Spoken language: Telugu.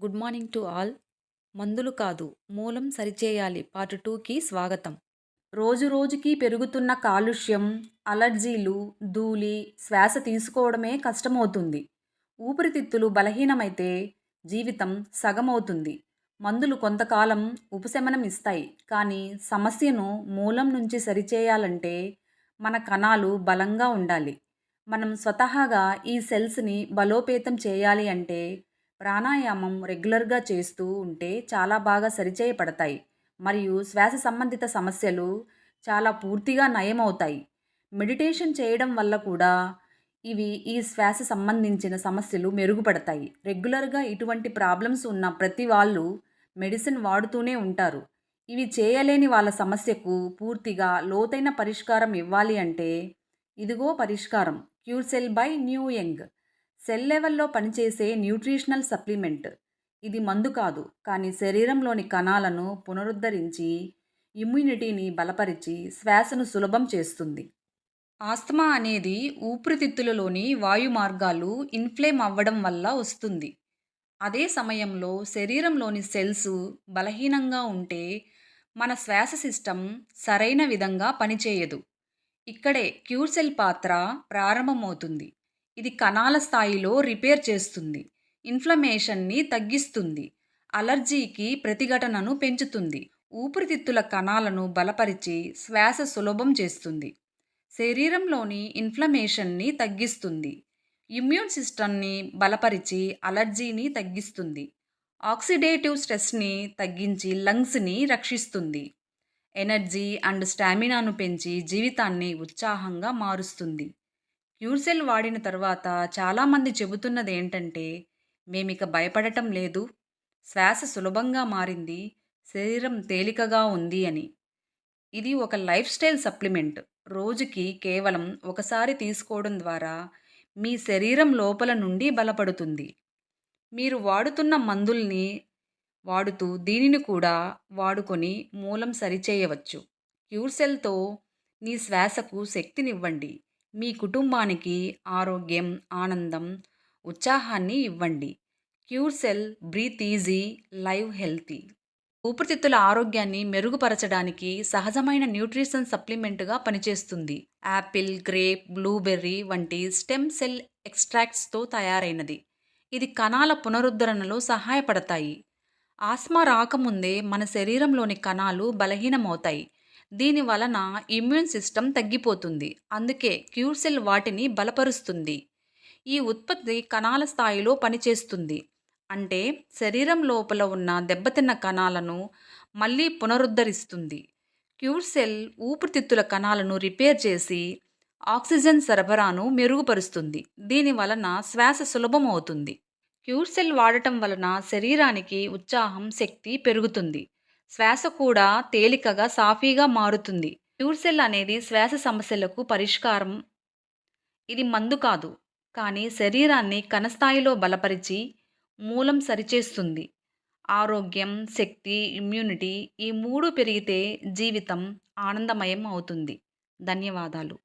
Good morning to all. మందులు కాదు మూలం సరిచేయాలి. పార్ట్ టూకి స్వాగతం. రోజు రోజుకి పెరుగుతున్న కాలుష్యం అలర్జీలు ధూళి శ్వాస తీసుకోవడమే కష్టమవుతుంది. ఊపిరితిత్తులు బలహీనమైతే జీవితం సగమవుతుంది. మందులు కొంతకాలం ఉపశమనం ఇస్తాయి కానీ సమస్యను మూలం నుంచి సరిచేయాలంటే మన కణాలు బలంగా ఉండాలి. మనం స్వతహాగా ఈ సెల్స్ని బలోపేతం చేయాలి అంటే ప్రాణాయామం రెగ్యులర్గా చేస్తూ ఉంటే చాలా బాగా సరిచేయబడతాయి మరియు శ్వాస సంబంధిత సమస్యలు చాలా పూర్తిగా నయమవుతాయి. మెడిటేషన్ చేయడం వల్ల కూడా ఇవి ఈ శ్వాస సంబంధించిన సమస్యలు మెరుగుపడతాయి. రెగ్యులర్గా ఇటువంటి ప్రాబ్లమ్స్ ఉన్న ప్రతి వాళ్ళు మెడిసిన్ వాడుతూనే ఉంటారు. ఇవి చేయలేని వాళ్ళ సమస్యకు పూర్తిగా లోతైన పరిష్కారం ఇవ్వాలి అంటే ఇదిగో పరిష్కారం. Cure cell by new young. Cell లెవెల్లో పనిచేసే న్యూట్రిషనల్ సప్లిమెంట్. ఇది మందు కాదు కానీ శరీరంలోని కణాలను పునరుద్ధరించి ఇమ్యూనిటీని బలపరిచి శ్వాసను సులభం చేస్తుంది. ఆస్తమా అనేది ఊపిరితిత్తులలోని వాయు మార్గాలు ఇన్ఫ్లేమ్ అవ్వడం వల్ల వస్తుంది. అదే సమయంలో శరీరంలోని సెల్స్ బలహీనంగా ఉంటే మన శ్వాస సిస్టమ్ సరైన విధంగా పనిచేయదు. ఇక్కడే క్యూర్ సెల్ పాత్ర ప్రారంభమవుతుంది. ఇది కణాల స్థాయిలో రిపేర్ చేస్తుంది. ఇన్ఫ్లమేషన్ని తగ్గిస్తుంది. అలర్జీకి ప్రతిఘటనను పెంచుతుంది. ఊపిరితిత్తుల కణాలను బలపరిచి శ్వాస సులభం చేస్తుంది. శరీరంలోని ఇన్ఫ్లమేషన్ని తగ్గిస్తుంది. ఇమ్యూన్ సిస్టమ్ని బలపరిచి అలర్జీని తగ్గిస్తుంది. ఆక్సిడేటివ్ స్ట్రెస్ని తగ్గించి లంగ్స్ని రక్షిస్తుంది. ఎనర్జీ అండ్ స్టామినాను పెంచి జీవితాన్ని ఉత్సాహంగా మారుస్తుంది. క్యూర్సెల్ వాడిన తర్వాత చాలామంది చెబుతున్నది ఏంటంటే మేమిక భయపడటం లేదు. శ్వాస సులభంగా మారింది. శరీరం తేలికగా ఉంది అని. ఇది ఒక లైఫ్ స్టైల్ సప్లిమెంట్. రోజుకి కేవలం ఒకసారి తీసుకోవడం ద్వారా మీ శరీరం లోపల నుండి బలపడుతుంది. మీరు వాడుతున్న మందుల్ని వాడుతూ దీనిని కూడా వాడుకొని మూలం సరిచేయవచ్చు. క్యూర్సెల్తో నీ శ్వాసకు శక్తినివ్వండి. మీ కుటుంబానికి ఆరోగ్యం ఆనందం ఉత్సాహాన్ని ఇవ్వండి. Cure cell breathe easy live healthy. ఊపిరితిత్తుల ఆరోగ్యాన్ని మెరుగుపరచడానికి సహజమైన న్యూట్రిషన్ సప్లిమెంట్గా పనిచేస్తుంది. యాపిల్ గ్రేప్ బ్లూబెర్రీ వంటి స్టెమ్ సెల్ ఎక్స్ట్రాక్ట్స్తో తయారైనది. ఇది కణాల పునరుద్ధరణలో సహాయపడతాయి. ఆస్మా రాకముందే మన శరీరంలోని కణాలు బలహీనమవుతాయి. దీని వలన ఇమ్యూన్ సిస్టమ్ తగ్గిపోతుంది. అందుకే క్యూర్సెల్ వాటిని బలపరుస్తుంది. ఈ ఉత్పత్తి కణాల స్థాయిలో పనిచేస్తుంది. అంటే శరీరం లోపల ఉన్న దెబ్బతిన్న కణాలను మళ్ళీ పునరుద్ధరిస్తుంది. క్యూర్సెల్ ఊపిరితిత్తుల కణాలను రిపేర్ చేసి ఆక్సిజన్ సరఫరాను మెరుగుపరుస్తుంది. దీని వలన శ్వాస సులభం అవుతుంది క్యూర్సెల్ వాడటం వలన శరీరానికి ఉత్సాహం శక్తి పెరుగుతుంది. శ్వాస కూడా తేలికగా సాఫీగా మారుతుంది. ప్యూర్సెల్ అనేది శ్వాస సమస్యలకు పరిష్కారం. ఇది మందు కాదు కానీ శరీరాన్ని కణస్థాయిలో బలపరిచి మూలం సరిచేస్తుంది. ఆరోగ్యం శక్తి ఇమ్యూనిటీ ఈ మూడు పెరిగితే జీవితం ఆనందమయం అవుతుంది. ధన్యవాదాలు.